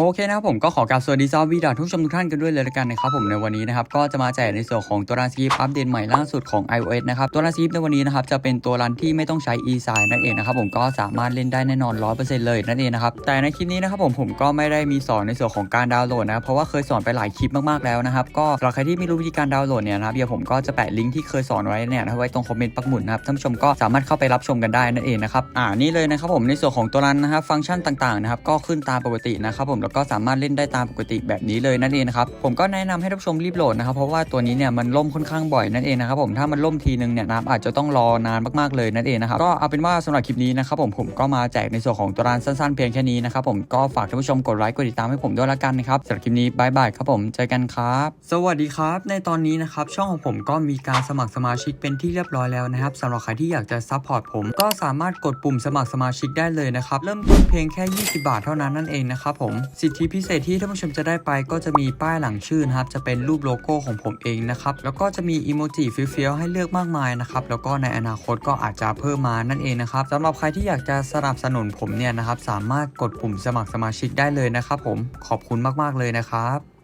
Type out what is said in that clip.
โอเคนะครับผมก็ขอกราบสวัสดีซอวีดาทุกชมทุกท่านกันด้วยเลยละกันนะครับผมในวันนี้นะครับก็จะมาแจกในส่วนของตัวรันสกิปอัปเดตใหม่ล่าสุดของ iOS นะครับตัวรันสกิปในวันนี้นะครับจะเป็นตัวรันที่ไม่ต้องใช้ e s i นั่นเองนะครับผมก็สามารถเล่นได้แน่นอน 100%เลยนั่นเองนะครับแต่ในคลิปนี้นะครับผมผมก็ไม่ได้มีสอนในส่วนของการดาวน์โหลดนะครับเพราะว่าเคยสอนไปหลายคลิปมากๆแล้วนะครับก็สำหรับใครที่ไม่รู้วิธีการดาวน์โหลดเนี่ยนะครับเดี๋ยวผมก็จะแปะลิงก์ที่เคยสอนไว้เนี่ยนะไว้ตรงคอมเมนต์ปักหมุดนะครับท่านผู้ชมก็สามารถเข้าไปรับชมกันได้นั่นเองนะครับอ่านี่เลยนะครับผมในส่วนของตัวรันนะครับฟังก์ชันต่างๆนะครับก็ขึ้นตามปกตินะครับผมแล้วก็สามารถเล่นได้ตามปกติแบบนี้เลยนั่นเองนะครับผมก็แนะนำให้ท่านผู้ชมรีบโหลดนะครับเพราะว่าตัวนี้เนี่ยมันล่มค่อนข้างบ่อยนั่นเองนะครับผมถ้ามันล่มทีนึงเนี่ยนะครับอาจจะต้องรอนานมากๆเลยนั่นเองนะครับก็เอาเป็นว่าสำหรับคลิปนี้นะครับผมผมก็มาแจกในส่วนของตัวรันสั้นๆเพียงแค่นี้นะครับผมก็ฝากท่านผู้ชมกดไลค์กดติดตามให้ผมด้วยละกันนะครับสำหรับคลิปนี้บายบายครับผมเจอกันครับสวัสดีครับ ในตอนนี้นะครับช่องของผมก็มีการสมัครสมาชิกเป็นที่เรียบร้อยแล้วนะครับสำหรับใครที่อยากจะซัพพอร์ตผมก็สามารถกดปุ่มสมัครสมาชิกได้เลยนะครับเริ่มต้นเพียงแค่ 20 บาทเท่านั้นนั่นเองนะครับผมสิทธิพิเศษที่ท่านผู้ชมจะได้ไปก็จะมีป้ายหลังชื่อนะครับจะเป็นรูปโลโก้ของผมเองนะครับแล้วก็จะมีอีโมจิฟิวฟิวให้เลือกมากมายนะครับแล้วก็ในอนาคตก็อาจจะเพิ่มมานั่นเองนะครับสำหรับใครที่อยากจะสนับสนุนผมเนี่ยนะครับสามารถกดปุ่มสมัครสมาชิกได้เลยนะครับผมขอบคุณมากๆเลยนะครับ